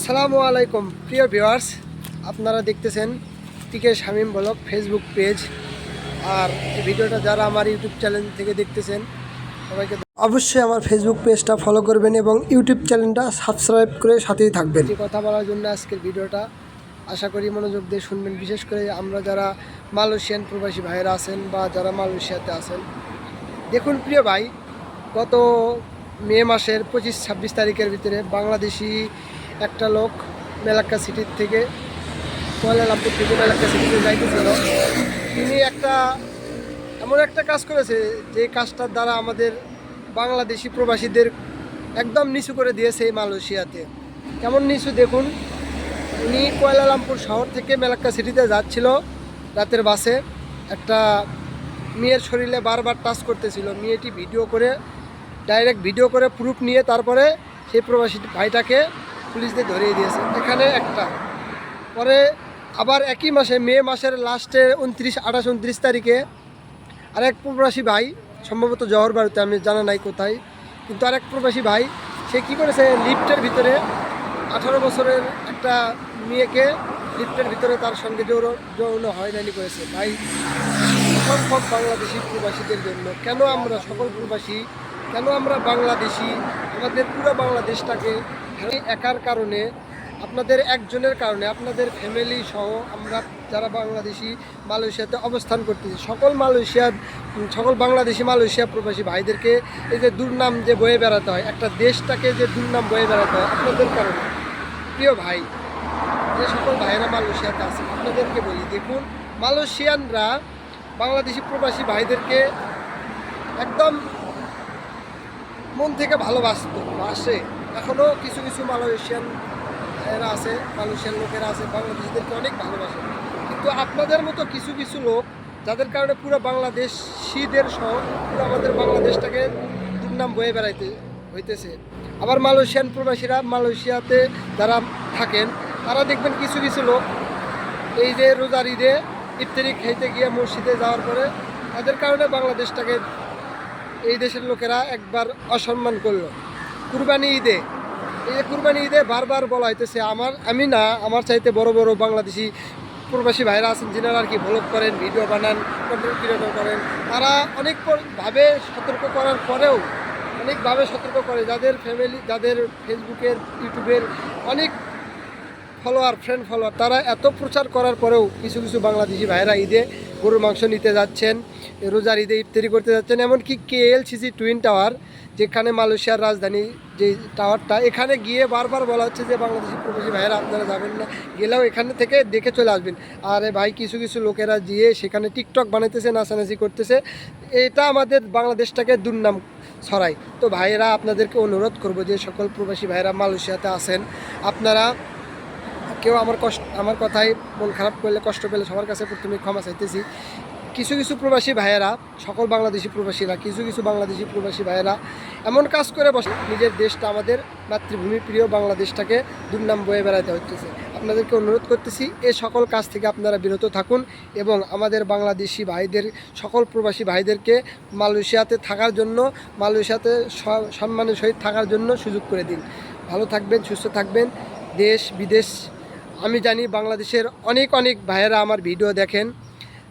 আসসালামু আলাইকুম, প্রিয় ভিউয়ার্স। আপনারা দেখতেছেন TK Shamim vlog Facebook page. আর এই ভিডিওটা যারা আমার ইউটিউব চ্যানেল থেকে দেখতেছেন, সবাইকে অবশ্যই আমার ফেসবুক পেজটা ফলো করবেন এবং ইউটিউব চ্যানেলটা সাবস্ক্রাইব করে সাথেই থাকবেন। কথা বলার জন্য আজকের ভিডিওটা আশা করি মনোযোগ দিয়ে শুনবেন। বিশেষ করে আমরা যারা মালয়েশিয়ান প্রবাসী ভাইয়েরা আছেন বা যারা মালয়েশিয়াতে আছেন। দেখুন, প্রিয় ভাই, গত মে মাসের পঁচিশ ছাব্বিশ তারিখের ভিতরে বাংলাদেশি একটা লোক মেলাক্কা সিটির থেকে কুয়ালালামপুর থেকে মেলাক্কা সিটিতে যাইতেছিল। তিনি একটা, এমন একটা কাজ করেছে যে কাজটার দ্বারা আমাদের বাংলাদেশি প্রবাসীদের একদম নিচু করে দিয়েছে এই মালয়েশিয়াতে। কেমন নিচু দেখুন, উনি কুয়ালালামপুর শহর থেকে মেলাক্কা সিটিতে যাচ্ছিল রাতের বাসে। একটা মেয়ের শরীরে বারবার টাচ করতেছিল। মেয়েটি ভিডিও করে ডাইরেক্ট ভিডিও করে প্রুফ নিয়ে তারপরে সেই প্রবাসী ভাইটাকে পুলিশদের ধরিয়ে দিয়েছে। এখানে একটা। পরে আবার একই মাসে, মে মাসের লাস্টে উনত্রিশ, আঠাশ, উনত্রিশ তারিখে আরেক প্রবাসী ভাই, সম্ভবত জহর বাড়িতে, আমি জানা নাই কোথায়, কিন্তু আরেক প্রবাসী ভাই, সে কি করেছে? লিফটের ভিতরে আঠারো বছরের একটা মেয়েকে লিফটের ভিতরে তার সঙ্গে যৌন হয়রানি করেছে। ভাই অসংখ্য বাংলাদেশি প্রবাসীদের জন্য। কেন আমরা সকল প্রবাসী কেন আমরা বাংলাদেশি? আমাদের পুরো বাংলাদেশটাকে একার কারণে, আপনাদের একজনের কারণে, আপনাদের ফ্যামিলি সহ আমরা যারা বাংলাদেশি, মালয়েশিয়াতে অবস্থান করতেছি, সকল মালয়েশিয়ার সকল বাংলাদেশি, মালয়েশিয়া প্রবাসী ভাইদেরকে এই যে দুর্নাম যে বয়ে বেড়াতে হয়, একটা দেশটাকে যে দুর্নাম বয়ে বেড়াতে হয়, আপনাদের কারণে। প্রিয় ভাই, যে সকল ভাইয়েরা মালয়েশিয়াতে আছে, আপনাদেরকে বলি, দেখুন, মালয়েশিয়ানরা বাংলাদেশি প্রবাসী ভাইদেরকে একদম মন থেকে ভালোবাসত বাসে এখনও কিছু কিছু মালয়েশিয়ান এরা আছে মালয়েশিয়ান লোকেরা আছে, বাংলাদেশিদেরকে অনেক ভালোবাসে। কিন্তু আপনাদের মতো কিছু কিছু লোক, যাদের কারণে পুরো বাংলাদেশ বাংলাদেশিদের সহ পুরো আমাদের বাংলাদেশটাকে দুর্নাম বয়ে বেড়াইতে হইতেছে। আবার মালয়েশিয়ান প্রবাসীরা মালয়েশিয়াতে যারা থাকেন, তারা দেখবেন কিছু কিছু লোক এই যে রোজার ঈদে ইফতারি খাইতে গিয়ে মসজিদে যাওয়ার পরে তাদের কারণে বাংলাদেশটাকে এই দেশের লোকেরা একবার অসম্মান করল। কুরবানি ঈদে, এই যে কুরবানি ঈদে বারবার বলা হইতেছে, আমার, আমি না, আমার চাইতে বড় বড় বাংলাদেশি প্রবাসী ভাইরা আছেন, যিনারা আর কি ভ্লগ করেন ভিডিও বানান কন্টেন্ট ক্রিয়েটর করেন, তারা অনেক পর- ভাবে সতর্ক করার পরেও অনেকভাবে সতর্ক করে, যাদের ফ্যামিলি যাদের ফেসবুকের ইউটিউবের অনেক ফলোয়ার ফ্রেন্ড ফলোয়ার তারা এত প্রচার করার পরেও কিছু কিছু বাংলাদেশি ভাইরা ঈদে গরুর মাংস নিতে যাচ্ছেন। রোজার ঈদে ইফতারি করতে যাচ্ছেন, এমনকি কেএলসিসি টুইন টাওয়ার যেখানে মালয়েশিয়ার রাজধানী যে টাওয়ারটা এখানে গিয়ে বারবার বলা হচ্ছে যে বাংলাদেশি প্রবাসী ভাইয়েরা আপনারা যাবেন না, গেলেও এখানে থেকে দেখে চলে আসবেন। আর ভাই, কিছু কিছু লোকেরা গিয়ে সেখানে টিকটক বানাইতেছে, নাচানাচি করতেছে, এটা আমাদের বাংলাদেশটাকে দুর্নাম ছড়ায়। তো ভাইয়েরা, আপনাদেরকে অনুরোধ করব যে সকল প্রবাসী ভাইয়েরা মালয়েশিয়াতে আসেন। আপনারা কেউ আমার কষ্ট, আমার কথায় মন খারাপ করলে কষ্ট পেলে সবার কাছে প্রথমে ক্ষমা চাইতেছি। কিছু কিছু প্রবাসী ভাইয়েরা, সকল বাংলাদেশি প্রবাসীরা, কিছু কিছু বাংলাদেশি প্রবাসী ভাইয়েরা এমন কাজ করে বসে। নিজের দেশটা আমাদের মাতৃভূমি, প্রিয় বাংলাদেশটাকে দুর্নাম বয়ে বেড়াতে হচ্ছে আপনাদেরকে অনুরোধ করতেছি, এ সকল কাজ থেকে আপনারা বিরত থাকুন এবং আমাদের বাংলাদেশি ভাইদের, সকল প্রবাসী ভাইদেরকে মালয়েশিয়াতে থাকার জন্য, মালয়েশিয়াতে সম্মানের সহিত থাকার জন্য সুযোগ করে দিন। ভালো থাকবেন, সুস্থ থাকবেন, দেশ, বিদেশ। আমি জানি বাংলাদেশের অনেক অনেক ভাইয়েরা আমার ভিডিও দেখেন।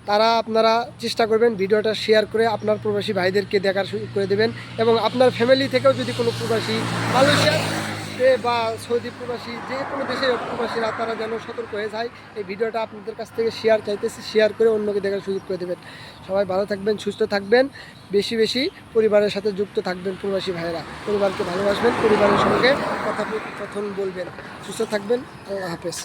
তারা আপনারা চেষ্টা করবেন ভিডিওটা শেয়ার করে আপনার প্রবাসী ভাইদেরকে দেখার সুযোগ করে দেবেন এবং আপনার ফ্যামিলি থেকেও যদি কোনো প্রবাসী মালয়েশিয়াতে বা সৌদি প্রবাসী যে কোনো দেশের প্রবাসীরা তারা যেন সতর্ক হয়ে যায়, এই ভিডিওটা আপনাদের কাছ থেকে শেয়ার চাইতেছি শেয়ার করে অন্যকে দেখার সুযোগ করে দেবেন। সবাই ভালো থাকবেন, সুস্থ থাকবেন, বেশি বেশি পরিবারের সাথে যুক্ত থাকবেন প্রবাসী ভাইয়েরা। পরিবারকে ভালোবাসবেন, পরিবারের সঙ্গে কথা কথন বলবেন। সুস্থ থাকবেন, আল্লাহ হাফেজ।